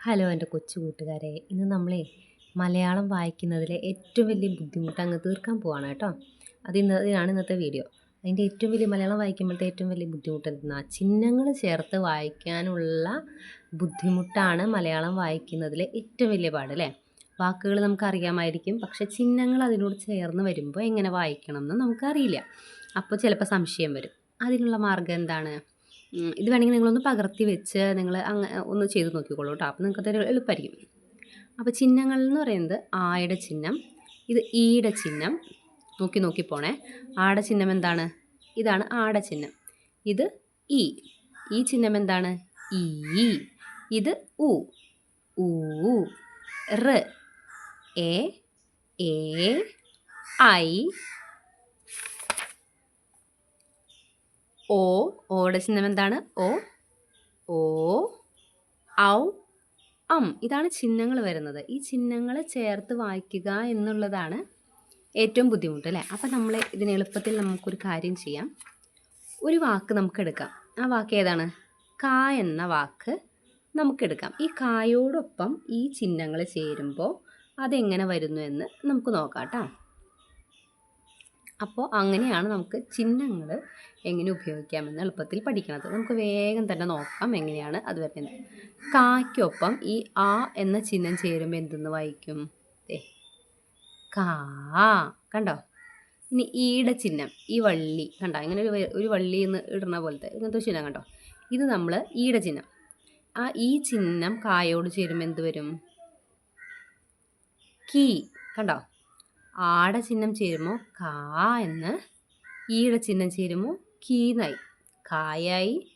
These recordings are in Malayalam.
ഹലോ എന്റെ കൊച്ചു കൂട്ടുകാരെ. ഇന്ന് നമ്മളെ മലയാളം വായിക്കുന്നതിലെ ഏറ്റവും വലിയ ബുദ്ധിമുട്ട് അങ്ങ് തീർക്കാൻ പോവാണ് കേട്ടോ. അത് ഇന്ന് അതിനാണ് ഇന്നത്തെ വീഡിയോ. അതിന്റെ ഏറ്റവും വലിയ മലയാളം വായിക്കുമ്പോഴത്തെ ഏറ്റവും വലിയ ബുദ്ധിമുട്ട് എന്തെന്നാൽ ചിഹ്നങ്ങൾ ചേർത്ത് വായിക്കാനുള്ള ബുദ്ധിമുട്ടാണ് മലയാളം വായിക്കുന്നതിലെ ഏറ്റവും വലിയ പാട് അല്ലേ? വാക്കുകൾ നമുക്കറിയാമായിരിക്കും പക്ഷെ ചിഹ്നങ്ങൾ അതിനോട് ചേർന്ന് വരുമ്പോൾ എങ്ങനെ വായിക്കണം എന്ന് നമുക്കറിയില്ല. അപ്പോൾ ചിലപ്പോൾ സംശയം വരും. അതിനുള്ള മാർഗം എന്താണ്? ഇത് വേണമെങ്കിൽ നിങ്ങളൊന്ന് പകർത്തി വെച്ച് നിങ്ങൾ അങ്ങ് ഒന്ന് ചെയ്ത് നോക്കിക്കോളൂ കേട്ടോ. അപ്പോൾ നിങ്ങൾക്ക് അതൊരു എളുപ്പമായിരിക്കും. അപ്പോൾ ചിഹ്നങ്ങൾ എന്ന് പറയുന്നത് ആയുടെ ചിഹ്നം ഇത് ഈയുടെ ചിഹ്നം. നോക്കി നോക്കി പോണേ. ആടെ ചിഹ്നം എന്താണ്? ഇതാണ് ആടെ ചിഹ്നം. ഇത് ഈ. ഈ ചിഹ്നം എന്താണ്? ഈ. ഇത് ഉ. ഊ റ്. എ. എ. ഐ. ഓ ഓടെ ചിഹ്നം എന്താണ്? ഓ ഓ ഔ അം. ഇതാണ് ചിഹ്നങ്ങൾ വരുന്നത്. ഈ ചിഹ്നങ്ങൾ ചേർത്ത് വായിക്കുക എന്നുള്ളതാണ് ഏറ്റവും ബുദ്ധിമുട്ട് അല്ലേ? അപ്പം നമ്മൾ ഇതിന് എളുപ്പത്തിൽ നമുക്കൊരു കാര്യം ചെയ്യാം. ഒരു വാക്ക് നമുക്ക് എടുക്കാം ആ വാക്ക് ഏതാണ്? കാ എന്ന വാക്ക് നമുക്കെടുക്കാം. ഈ കായോടൊപ്പം ഈ ചിഹ്നങ്ങൾ ചേരുമ്പോൾ അതെങ്ങനെ വരുന്നു എന്ന് നമുക്ക് നോക്കാം കേട്ടോ. അപ്പോൾ അങ്ങനെയാണ് നമുക്ക് ചിഹ്നങ്ങൾ എങ്ങനെ ഉപയോഗിക്കാമെന്ന് എളുപ്പത്തിൽ പഠിക്കണത്. നമുക്ക് വേഗം തന്നെ നോക്കാം എങ്ങനെയാണ് അത് വരുന്നത്. കായ്ക്കൊപ്പം ഈ ആ എന്ന ചിഹ്നം ചേരുമ്പോൾ എന്തെന്ന് വായിക്കും? ദേ കാ കണ്ടോ? ഇനി ഈയുടെ ചിഹ്നം ഈ വള്ളി കണ്ടോ? ഇങ്ങനെ ഒരു ഒരു വള്ളി എന്ന് ഇടുന്ന പോലത്തെ ഇങ്ങനത്തെ ചിഹ്നം കണ്ടോ? ഇത് നമ്മൾ ഈയുടെ ചിഹ്നം. ആ ഈ ചിഹ്നം കായോട് ചേരുമ്പോൾ എന്ത് വരും? കീ കണ്ടോ? ആടെ ചിഹ്നം ചേരുമ്പോൾ കാ എന്ന്. ഈയുടെ ചിഹ്നം ചേരുമ്പോൾ കീന്നായി കായായി.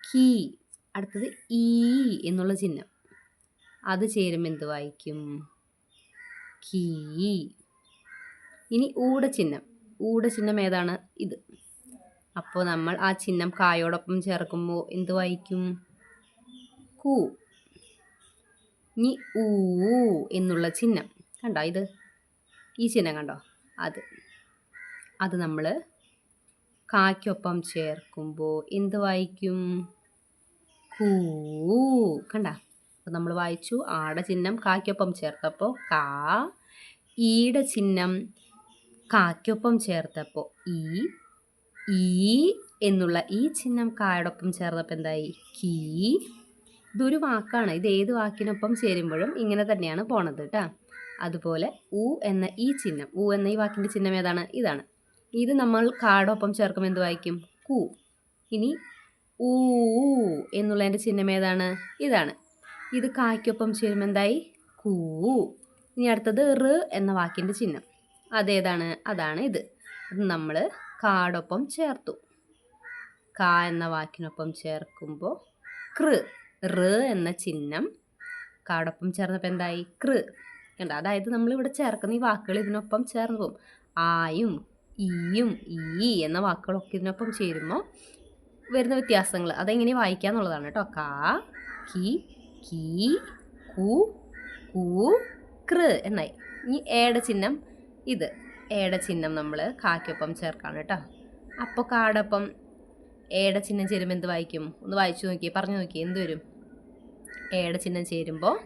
കീ. അടുത്തത് ഈ എന്നുള്ള ചിഹ്നം. അത് ചേരുമ്പോൾ എന്ത് വായിക്കും? കീ. ഇനി ഊട ചിഹ്നം ഊട ചിഹ്നം ഏതാണ്? ഇത്. അപ്പോൾ നമ്മൾ ആ ചിഹ്നം കായോടൊപ്പം ചേർക്കുമ്പോൾ എന്ത് വായിക്കും? കൂ. ഇനി ഊ എന്നുള്ള ചിഹ്നം. കണ്ടോ ഇത്? ഈ ചിഹ്നം കണ്ടോ? അത്. അത് നമ്മൾ കായ്ക്കൊപ്പം ചേർക്കുമ്പോൾ എന്ത് വായിക്കും? കൂ. കണ്ട? അപ്പോൾ നമ്മൾ വായിച്ചു ആടെ ചിഹ്നം കായ്ക്കൊപ്പം ചേർത്തപ്പോൾ കാ ഈടെ ചിഹ്നം കായ്ക്കൊപ്പം ചേർത്തപ്പോൾ ഈ ഈ എന്നുള്ള ഈ ചിഹ്നം കായടൊപ്പം ചേർന്നപ്പോൾ എന്തായി? കീ. ഇതൊരു വാക്കാണ്. ഇത് ഏത് വാക്കിനൊപ്പം ചേരുമ്പോഴും ഇങ്ങനെ തന്നെയാണ് പോണത് കേട്ടോ. അതുപോലെ ഉ എന്ന ഈ ചിഹ്നം ഉ എന്ന ഈ വാക്കിന്റെ ചിഹ്നം ഏതാണ്? ഇതാണ്. ഇത് നമ്മൾ കാടൊപ്പം ചേർക്കുമ്പോൾ എന്ത് വായിക്കും? കു. ഇനി ഊ എന്നുള്ളതിന്റെ ചിഹ്നം ഏതാണ്? ഇതാണ്. ഇത് കായ്ക്കൊപ്പം ചേരുമ്പോൾ എന്തായി? കൂ. ഇനി അടുത്തത് റ് എന്ന വാക്കിന്റെ ചിഹ്നം. അതേതാണ് അതാണ് ഇത്. അത് നമ്മൾ കാടൊപ്പം ചേർത്തു. ക എന്ന വാക്കിനൊപ്പം ചേർക്കുമ്പോൾ കൃ. റ് എന്ന ചിഹ്നം കാടൊപ്പം ചേർന്നപ്പോൾ എന്തായി? കൃ. കണ്ട അതായത് നമ്മളിവിടെ ചേർക്കുന്ന ഈ വാക്കുകൾ ഇതിനൊപ്പം ചേർന്ന് പോകും. ആയും ഈയും ഈ എന്ന വാക്കുകളൊക്കെ ഇതിനൊപ്പം ചേരുമ്പോൾ വരുന്ന വ്യത്യാസങ്ങൾ. അതെങ്ങനെ വായിക്കുക എന്നുള്ളതാണ് കേട്ടോ. കാ കി കീ കു കൂ കൃ എന്നായി. ഇനി ഏടെ ചിഹ്നം ഇത്. ഏടെ ചിഹ്നം നമ്മൾ കാക്കൊപ്പം ചേർക്കാണ് കേട്ടോ. അപ്പോൾ കാടൊപ്പം ഏടെ ചിഹ്നം ചേരുമ്പോൾ എന്ത് വായിക്കും? ഒന്ന് വായിച്ചു നോക്കിയേ പറഞ്ഞു നോക്കിയേ എന്ത് വരും? ഏടെ ചിഹ്നം ചേരുമ്പോൾ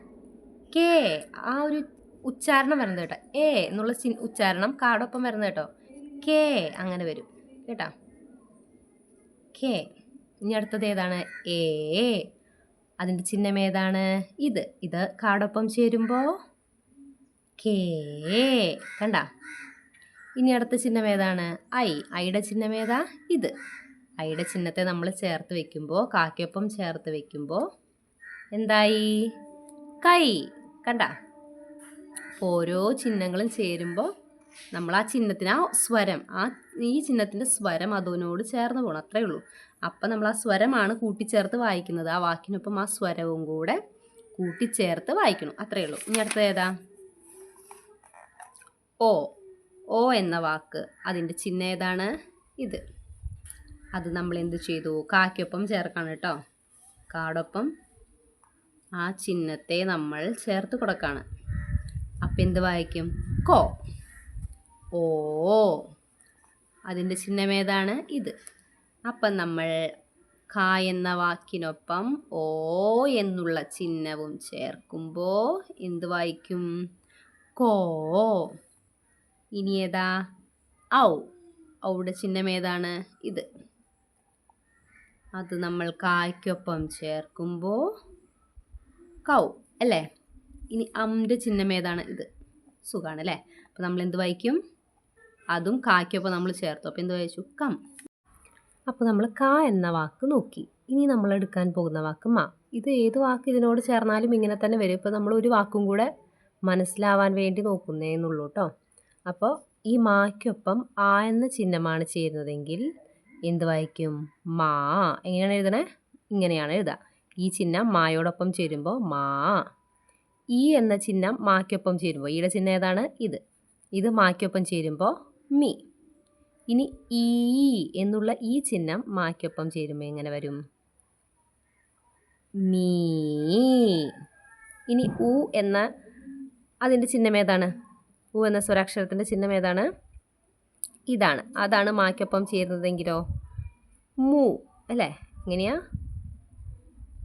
കേ. ആ ഒരു ഉച്ചാരണം വരുന്നത് കേട്ടോ. എ എന്നുള്ള ചിൻ ഉച്ചാരണം കാടൊപ്പം വരുന്നത് കേട്ടോ. കെ അങ്ങനെ വരും. കേട്ടോ? കെ. ഇനി അടുത്തത് ഏതാണ്? എ. അതിന്റെ ചിഹ്നം ഏതാണ്? ഇത്. ഇത് കാടൊപ്പം ചേരുമ്പോൾ കെ. കണ്ട? ഇനി അടുത്ത ചിഹ്നം ഏതാണ്? ഐ. ഐയുടെ ചിഹ്നം ഏതാ? ഇത്. ഐയുടെ ചിഹ്നത്തെ നമ്മൾ ചേർത്ത് വെക്കുമ്പോൾ കാക്കയൊപ്പം ചേർത്ത് വെക്കുമ്പോൾ എന്തായി? കൈ. കണ്ട? ഓരോ ചിഹ്നങ്ങളും ചേരുമ്പോൾ നമ്മൾ ആ ചിഹ്നത്തിന് ആ സ്വരം. ആ ഈ ചിഹ്നത്തിന്റെ സ്വരം അതിനോട് ചേർന്ന് പോകണം അത്രേ ഉള്ളൂ. അപ്പം നമ്മൾ ആ സ്വരമാണ് കൂട്ടിച്ചേർത്ത് വായിക്കുന്നത്. ആ വാക്കിനൊപ്പം ആ സ്വരവും കൂടെ കൂട്ടിച്ചേർത്ത് വായിക്കണം. അത്രേ ഉള്ളൂ. ഇനി അടുത്തത് ഏതാ? ഓ ഓ എന്ന വാക്ക്. അതിന്റെ ചിഹ്നം ഏതാണ്? ഇത്. അത് നമ്മൾ എന്ത് ചെയ്തു? കാക്കൊപ്പം ചേർക്കണം കേട്ടോ. കാടൊപ്പം ആ ചിഹ്നത്തെ നമ്മൾ ചേർത്ത് കൊടുക്കാണ്. അപ്പം എന്ത് വായിക്കും? കോ. ഓ. അതിന്റെ ചിഹ്നം ഏതാണ്? ഇത്. അപ്പം നമ്മൾ ക എന്ന വാക്കിനൊപ്പം ഓ എന്നുള്ള ചിഹ്നവും ചേർക്കുമ്പോൾ എന്ത് വായിക്കും? കോ. ഇനി ഏതാ? ഔ. ഔടെ ചിഹ്നം ഏതാണ്? ഇത്. അത് നമ്മൾ കായ്ക്കൊപ്പം ചേർക്കുമ്പോൾ കൗ അല്ലേ? ഇനി അമ്മിന്റെ ചിഹ്നം ഏതാണ്? ഇത് സുഖമാണ് അല്ലേ? അപ്പോൾ നമ്മൾ എന്ത് വായിക്കും? അതും കായ്ക്കൊപ്പം നമ്മൾ ചേർത്തു. അപ്പോൾ എന്ത് വായിച്ചു? കം. അപ്പോൾ നമ്മൾ ക എന്ന വാക്ക് നോക്കി. ഇനി നമ്മൾ എടുക്കാൻ പോകുന്ന വാക്ക് മാ. ഇത് ഏത് വാക്ക് ഇതിനോട് ചേർന്നാലും ഇങ്ങനെ തന്നെ വരും. ഇപ്പോൾ നമ്മൾ ഒരു വാക്കും കൂടെ മനസ്സിലാവാൻ വേണ്ടി നോക്കുന്നേ എന്നുള്ളൂ കേട്ടോ അപ്പോൾ ഈ മായ്ക്കൊപ്പം ആ എന്ന ചിഹ്നമാണ് ചേരുന്നതെങ്കിൽ എന്ത് വായിക്കും? മാ. എങ്ങനെയാണ് എഴുതണേ? ഇങ്ങനെയാണ് എഴുതുക ഈ ചിഹ്നം മായോടൊപ്പം ചേരുമ്പോൾ മാ. ഈ എന്ന ചിഹ്നം മാക്കൊപ്പം ചേരുമ്പോൾ ഈയുടെ ചിഹ്നം ഏതാണ്? ഇത്. ഇത് മാക്കൊപ്പം ചേരുമ്പോൾ മി. ഇനി ഈ എന്നുള്ള ഈ ചിഹ്നം മാക്കൊപ്പം ചേരുമ്പോൾ എങ്ങനെ വരും? മീ. ഇനി ഉ എന്ന അതിന്റെ ചിഹ്നം ഏതാണ്? ഉ എന്ന സ്വരാക്ഷരത്തിന്റെ ചിഹ്നം ഏതാണ്? ഇതാണ്. അതാണ് മാക്കൊപ്പം ചേരുന്നതെങ്കിലോ? മൂ. അല്ലേ? എങ്ങനെയാ?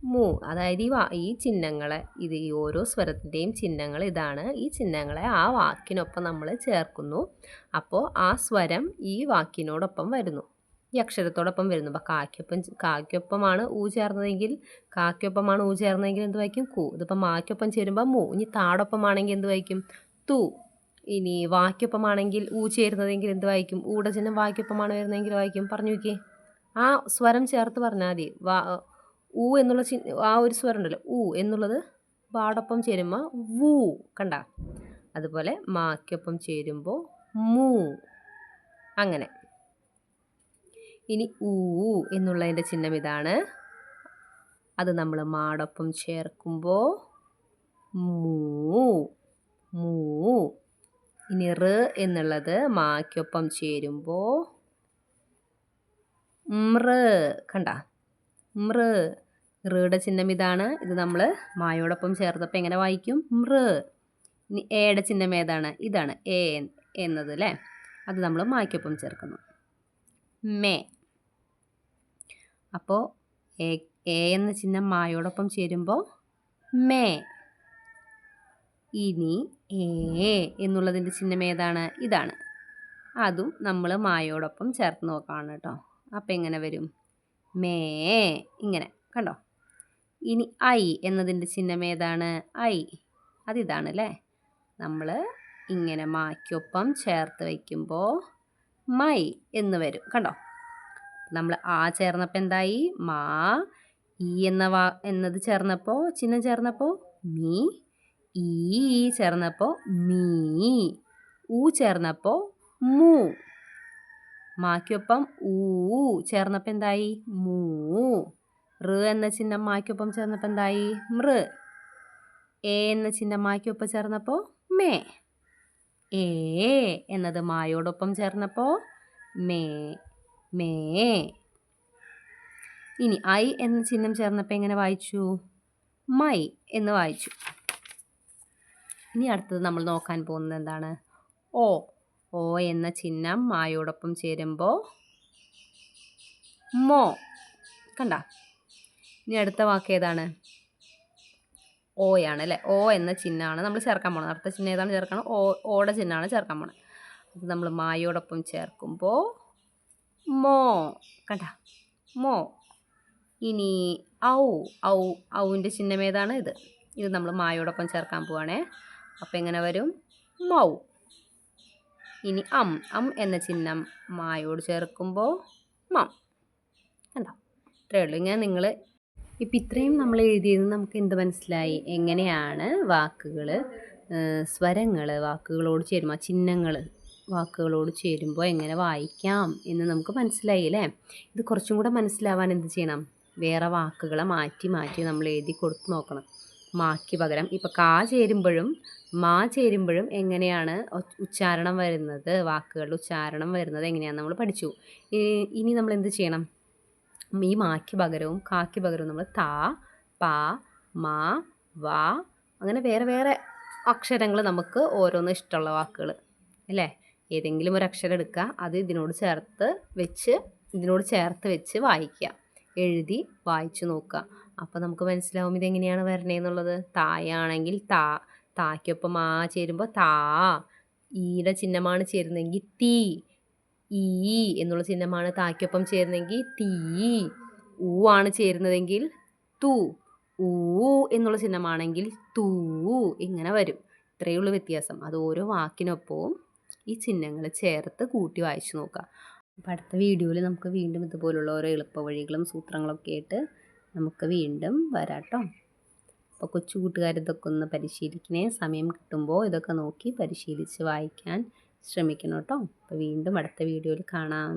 മു അതായത് ഈ വാ ഈ ചിഹ്നങ്ങളെ ഇത് ഈ ഓരോ സ്വരത്തിന്റെയും ചിഹ്നങ്ങൾ ഇതാണ്. ഈ ചിഹ്നങ്ങളെ ആ വാക്കിനൊപ്പം നമ്മൾ ചേർക്കുന്നു. അപ്പോൾ ആ സ്വരം ഈ വാക്കിനോടൊപ്പം വരുന്നു. ഈ അക്ഷരത്തോടൊപ്പം വരുന്നു. അപ്പോൾ കാക്കൊപ്പം കാക്കൊപ്പമാണ് ഊ ചേർന്നതെങ്കിൽ കാക്കൊപ്പമാണ് ഊ ചേർന്നതെങ്കിൽ എന്ത് വായിക്കും കു. ഇതിപ്പോൾ മാക്കൊപ്പം ചേരുമ്പോൾ മൂ. ഇനി താടൊപ്പമാണെങ്കിൽ എന്ത് വായിക്കും തു. ഇനി വാക്യൊപ്പമാണെങ്കിൽ ഊ ചേരുന്നതെങ്കിൽ എന്ത് വായിക്കും ഊടെ ചിഹ്നം വാക്യൊപ്പമാണ് വരുന്നതെങ്കിൽ വായിക്കും പറഞ്ഞു നോക്കിയേ ആ സ്വരം ചേർത്ത് പറഞ്ഞാൽ മതി. വാ ഊ എന്നുള്ള ചി ആ ഒരു സ്വരം ഉണ്ടല്ലോ. ഊ എന്നുള്ളത് വാടൊപ്പം ചേരുമ്പോൾ വൂ കണ്ട? അതുപോലെ മാക്കൊപ്പം ചേരുമ്പോൾ മൂ. അങ്ങനെ. ഇനി ഊ എന്നുള്ളതിന്റെ ചിഹ്നം ഇതാണ്. അത് നമ്മൾ മാടൊപ്പം ചേർക്കുമ്പോൾ മൂ. മൂ. ഇനി റ് എന്നുള്ളത് മാക്കൊപ്പം ചേരുമ്പോൾ മൃ കണ്ട? മൃ. ഋയുടെ ചിഹ്നം ഇതാണ്. ഇത് നമ്മൾ മായോടൊപ്പം ചേർത്തപ്പോൾ എങ്ങനെ വായിക്കും? മൃ. ഇനി എയുടെ ചിഹ്നം ഏതാണ്? ഇതാണ്. എ എന്നത് അല്ലേ അത് നമ്മൾ മായ്ക്കൊപ്പം ചേർക്കുന്നു. മേ. അപ്പോൾ എ എ എന്ന ചിഹ്നം മായോടൊപ്പം ചേരുമ്പോൾ മേ. ഇനി ഏ എന്നുള്ളതിന്റെ ചിഹ്നം ഏതാണ്? ഇതാണ്. അതും നമ്മൾ മായോടൊപ്പം ചേർത്ത് നോക്കാണ് കേട്ടോ. അപ്പം എങ്ങനെ വരും? മേ ഇങ്ങനെ കണ്ടോ? ഇനി ഐ എന്നതിന്റെ ചിഹ്നം ഏതാണ്? ഐ. അതിതാണ് അല്ലേ? നമ്മൾ ഇങ്ങനെ മാക്കൊപ്പം ചേർത്ത് വയ്ക്കുമ്പോൾ മൈ എന്ന് വരും കണ്ടോ? നമ്മൾ ആ ചേർന്നപ്പോൾ എന്തായി? മാ ഈ എന്ന വാ എന്നത് ചേർന്നപ്പോൾ ചിഹ്നം ചേർന്നപ്പോൾ മീ ഈ ചേർന്നപ്പോൾ മീ ഊ ചേർന്നപ്പോൾ മൂ. മാക്കൊപ്പം ഊ ചേർന്നപ്പോൾ എന്തായി? മൂ. റ് എന്ന ചിഹ്നം മാക്കൊപ്പം ചേർന്നപ്പോൾ എന്തായി? മൃ. എ എന്ന ചിഹ്നം മാക്കൊപ്പം ചേർന്നപ്പോൾ മേ. ഏ എന്നത് മായോടൊപ്പം ചേർന്നപ്പോൾ മേ. മേ. ഇനി ഐ എന്ന ചിഹ്നം ചേർന്നപ്പോൾ എങ്ങനെ വായിച്ചു? മൈ എന്ന് വായിച്ചു. ഇനി അടുത്തത് നമ്മൾ നോക്കാൻ പോകുന്നത് എന്താണ്? ഓ ഓ എന്ന ചിഹ്നം മായോടൊപ്പം ചേരുമ്പോൾ മോ. കണ്ട? ഇനി അടുത്ത വാക്ക് ഏതാണ്? ഓ ആണ് അല്ലേ? ഓ എന്ന ചിഹ്നമാണ് നമ്മൾ ചേർക്കാൻ പോണത്. അടുത്ത ചിഹ്നം ഏതാണ് ചേർക്കണം? ഓ ഓടെ ചിഹ്നമാണ് ചേർക്കാൻ പോണത്. അത് നമ്മൾ മായോടൊപ്പം ചേർക്കുമ്പോൾ മോ. കണ്ട? മോ. ഇനി ഔ ഔ ഔവിന്റെ ചിഹ്നം ഏതാണ് ഇത്? ഇത് നമ്മൾ മായോടൊപ്പം ചേർക്കാൻ പോവാണേ. അപ്പോൾ എങ്ങനെ വരും? മൗ. ഇനി അം അം എന്ന ചിഹ്നം മായോട് ചേർക്കുമ്പോൾ മം. കണ്ടോ? ഇത്രയേ ഉള്ളൂ. ഇങ്ങനെ നിങ്ങൾ ഇപ്പം ഇത്രയും നമ്മൾ എഴുതിയത് നമുക്ക് എന്ത് മനസ്സിലായി? എങ്ങനെയാണ് വാക്കുകൾ സ്വരങ്ങൾ വാക്കുകളോട് ചേരുമ്പോൾ ചിഹ്നങ്ങൾ വാക്കുകളോട് ചേരുമ്പോൾ എങ്ങനെ വായിക്കാം എന്ന് നമുക്ക് മനസ്സിലായി അല്ലേ? ഇത് കുറച്ചും കൂടെ മനസ്സിലാവാൻ എന്ത് ചെയ്യണം? വേറെ വാക്കുകളെ മാറ്റി മാറ്റി നമ്മൾ എഴുതി കൊടുത്ത് നോക്കണം. മാക്ക് പകരം ഇപ്പോൾ കാ ചേരുമ്പോഴും മാ ചേരുമ്പോഴും എങ്ങനെയാണ് ഉച്ചാരണം വരുന്നത്? വാക്കുകളുടെ ഉച്ചാരണം വരുന്നത് എങ്ങനെയാണെന്ന് നമ്മൾ പഠിച്ചു. ഇനി നമ്മൾ എന്ത് ചെയ്യണം? ഈ മാക്ക് പകരവും കാക്ക് പകരവും നമ്മൾ താ പാ മാ വാ അങ്ങനെ വേറെ വേറെ അക്ഷരങ്ങൾ നമുക്ക് ഓരോന്ന് ഇഷ്ടമുള്ള വാക്കുകൾ അല്ലേ? ഏതെങ്കിലും ഒരു അക്ഷരം എടുക്കുക അത് ഇതിനോട് ചേർത്ത് വെച്ച് ഇതിനോട് ചേർത്ത് വെച്ച് വായിക്കുക. എഴുതി വായിച്ചു നോക്കുക. അപ്പോൾ നമുക്ക് മനസ്സിലാവും ഇതെങ്ങനെയാണ് വരണേന്നുള്ളത് തായാണെങ്കിൽ താ തായ്ക്കൊപ്പം ആ ചേരുമ്പോൾ താ ഈയുടെ ചിഹ്നമാണ് ചേരുന്നതെങ്കിൽ തീ ഈ എന്നുള്ള ചിഹ്നമാണ് തായ്ക്കൊപ്പം ചേരുന്നതെങ്കിൽ തീ ഊ ആണ് ചേരുന്നതെങ്കിൽ തു ഊ എന്നുള്ള ചിഹ്നമാണെങ്കിൽ തൂ ഇങ്ങനെ വരും. ഇത്രയേ ഉള്ളൂ വ്യത്യാസം. അത് ഓരോ വാക്കിനൊപ്പവും ഈ ചിഹ്നങ്ങൾ ചേർത്ത് കൂട്ടി വായിച്ചു നോക്കുക. അപ്പോൾ അടുത്ത വീഡിയോയിൽ നമുക്ക് വീണ്ടും ഇതുപോലുള്ള ഓരോ എളുപ്പവഴികളും സൂത്രങ്ങളൊക്കെ ആയിട്ട് നമുക്ക് വീണ്ടും വരാം അപ്പോൾ കൊച്ചു കൂട്ടുകാർ ഇതൊക്കെ ഒന്ന് പരിശീലിക്കണേ. സമയം കിട്ടുമ്പോൾ ഇതൊക്കെ നോക്കി പരിശീലിച്ച് വായിക്കാൻ ശ്രമിക്കണം കേട്ടോ. അപ്പോൾ വീണ്ടും അടുത്ത വീഡിയോയിൽ കാണാം.